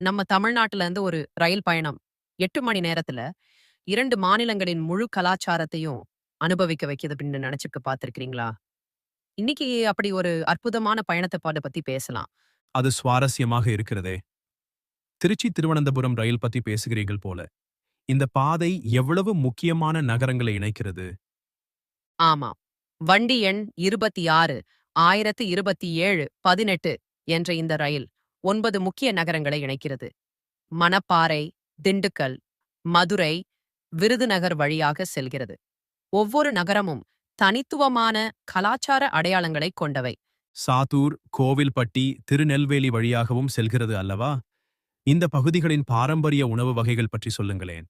நம்ம தமிழ்நாட்டுல இருந்து ஒரு ரயில் பயணம் 8 மணி நேரத்துல 2 மாநிலங்களின் முழு கலாச்சாரத்தையும் அனுபவிக்க வைக்குது அப்படின்னு நினைச்சுக்க பார்த்திருக்கிறீங்களா? இன்னைக்கு அப்படி ஒரு அற்புதமான பயணத்த பாட பத்தி பேசலாம். அது சுவாரஸ்யமாக இருக்கிறதே திருச்சி திருவனந்தபுரம் ரயில் பத்தி பேசுகிறீர்கள் போல இந்த பாதை எவ்வளவு முக்கியமான நகரங்களை இணைக்கிறது ஆமாம். வண்டி எண் 26 1027 18 என்ற இந்த ரயில் 9 முக்கிய நகரங்களை இணைக்கிறது. மணப்பாறை, திண்டுக்கல், மதுரை, விருதுநகர் வழியாக செல்கிறது. ஒவ்வொரு நகரமும் தனித்துவமான கலாச்சார அடையாளங்களைக் கொண்டவை. சாத்தூர் கோவில்பட்டி திருநெல்வேலி வழியாகவும் செல்கிறது அல்லவா இந்த பகுதிகளின் பாரம்பரிய உணவு வகைகள் பற்றி சொல்லுங்களேன்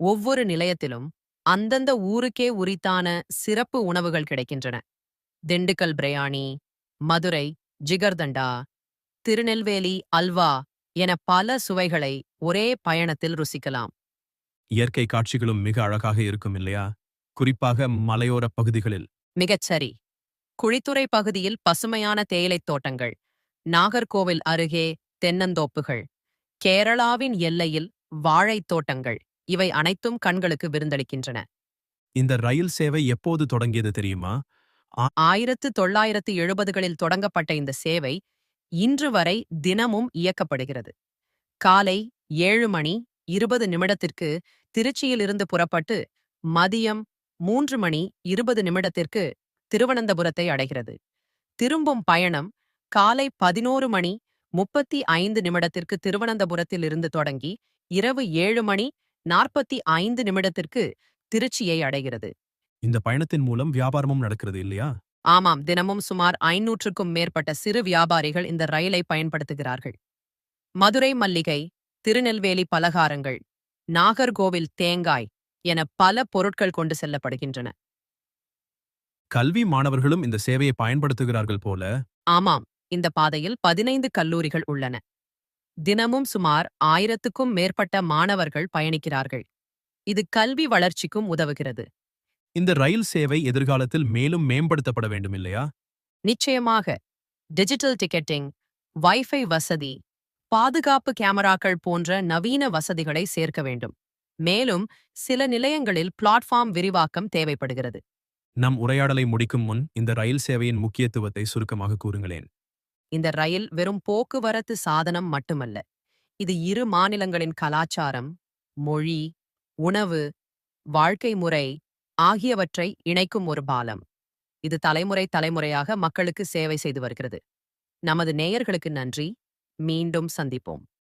ஒவ்வொரு நிலையத்திலும் அந்தந்த ஊருக்கே உரித்தான சிறப்பு உணவுகள் கிடைக்கின்றன. திண்டுக்கல் பிரியாணி, மதுரை ஜிகர்தண்டா, திருநெல்வேலி அல்வா என பல சுவைகளை ஒரே பயணத்தில் ருசிக்கலாம். இயற்கை காட்சிகளும் மிக அழகாக இருக்கும் இல்லையா குறிப்பாக மலையோரப் பகுதிகளில் மிகச்சரி. குழித்துறை பகுதியில் பசுமையான தேயிலைத் தோட்டங்கள், நாகர்கோவில் அருகே தென்னந்தோப்புகள், கேரளாவின் எல்லையில் வாழைத் தோட்டங்கள் இவை அனைத்தும் கண்களுக்கு விருந்தளிக்கின்றன. இந்த ரயில் சேவை எப்போது தொடங்கியது தெரியுமா ஆயிரத்து தொள்ளாயிரத்து எழுபதுகளில் தொடங்கப்பட்ட இந்த சேவை இன்று வரை தினமும் இயக்கப்படுகிறது. காலை ஏழு மணி இருபது நிமிடத்திற்கு திருச்சியிலிருந்து புறப்பட்டு மதியம் மூன்று மணி இருபது நிமிடத்திற்கு திருவனந்தபுரத்தை அடைகிறது. திரும்பும் பயணம் காலை பதினோரு மணி முப்பத்தி ஐந்து நிமிடத்திற்கு திருவனந்தபுரத்தில் இருந்து தொடங்கி இரவு ஏழு மணி நாற்பத்தி ஐந்து நிமிடத்திற்கு திருச்சியை அடைகிறது. இந்த பயணத்தின் மூலம் வியாபாரமும் நடக்கிறது இல்லையா ஆமாம் தினமும் சுமார் ஐநூற்றுக்கும் மேற்பட்ட சிறு வியாபாரிகள் இந்த ரயிலை பயன்படுத்துகிறார்கள். மதுரை மல்லிகை, திருநெல்வேலி பலகாரங்கள், நாகர்கோவில் தேங்காய் என பல பொருட்கள் கொண்டு செல்லப்படுகின்றன. கல்வி மாணவர்களும் இந்த சேவையை பயன்படுத்துகிறார்கள் போல ஆமாம் இந்த பாதையில் பதினைந்து கல்லூரிகள் உள்ளன. தினமும் சுமார் ஆயிரத்துக்கும் மேற்பட்ட மாணவர்கள் பயணிக்கிறார்கள். இது கல்வி வளர்ச்சிக்கும் உதவுகிறது. இந்த ரயில் சேவை எதிர்காலத்தில் மேலும் மேம்படுத்தப்பட வேண்டும் இல்லையா? நிச்சயமாக. டிஜிட்டல் டிக்கெட்டிங் வைஃபை வசதி பாதுகாப்பு கேமராக்கள் போன்ற நவீன வசதிகளை சேர்க்க வேண்டும். மேலும் சில நிலையங்களில் பிளாட்ஃபார்ம் விரிவாக்கம் தேவைப்படுகிறது. நம் உரையாடலை முடிக்கும் முன் இந்த ரயில் சேவையின் முக்கியத்துவத்தை சுருக்கமாக கூறுங்களேன். இந்த ரயில் வெறும் போக்குவரத்து சாதனம் மட்டுமல்ல. இது இரு மாநிலங்களின் கலாச்சாரம் மொழி உணவு வாழ்க்கை முறை ஆகியவற்றை இணைக்கும் ஒரு பாலம். இது தலைமுறை தலைமுறையாக மக்களுக்கு சேவை செய்து வருகிறது. நமது நேயர்களுக்கு நன்றி. மீண்டும் சந்திப்போம்.